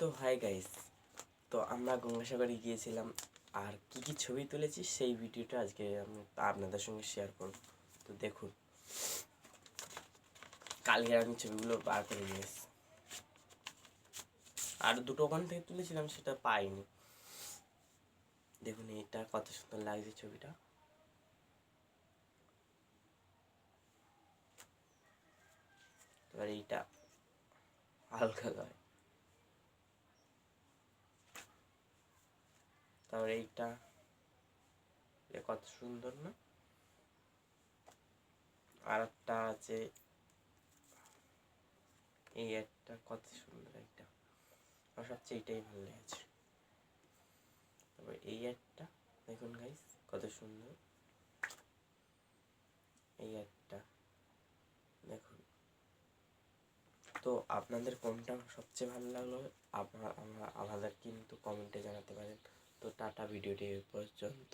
তো hi guys তো আমরা গঙ্গাসাগরে গিয়েছিলাম। আর কি কি ছবি তুলেছি সেই ভিডিওটা আজকে আমি আপনাদের সঙ্গে শেয়ার করব। তো দেখুন কালকে আমি ছবিগুলো বার করে নিয়ে এসেছি। আর দুটো ওখান থেকে তুলেছিলাম, সেটা পাইনি। দেখুন, এটা কত সুন্দর লাগছে ছবিটা। এবার এইটা, হালকা গায়ে। তারপরে এইটা। কত সুন্দর না? আর একটা আছে। এই একটা কত সুন্দর একটা আমার সবচেয়ে এইটাই ভালো লেগেছে। তারপর এই একটা, দেখুন গাইস কত সুন্দর। এই একটা, দেখুন। তো আপনাদের কোনটা সবচেয়ে ভালো লাগল আপনার আমাদের কিন্তু কমেন্টে জানাতে পারেন। তো টাটা ভিডিওটি পর্যন্ত।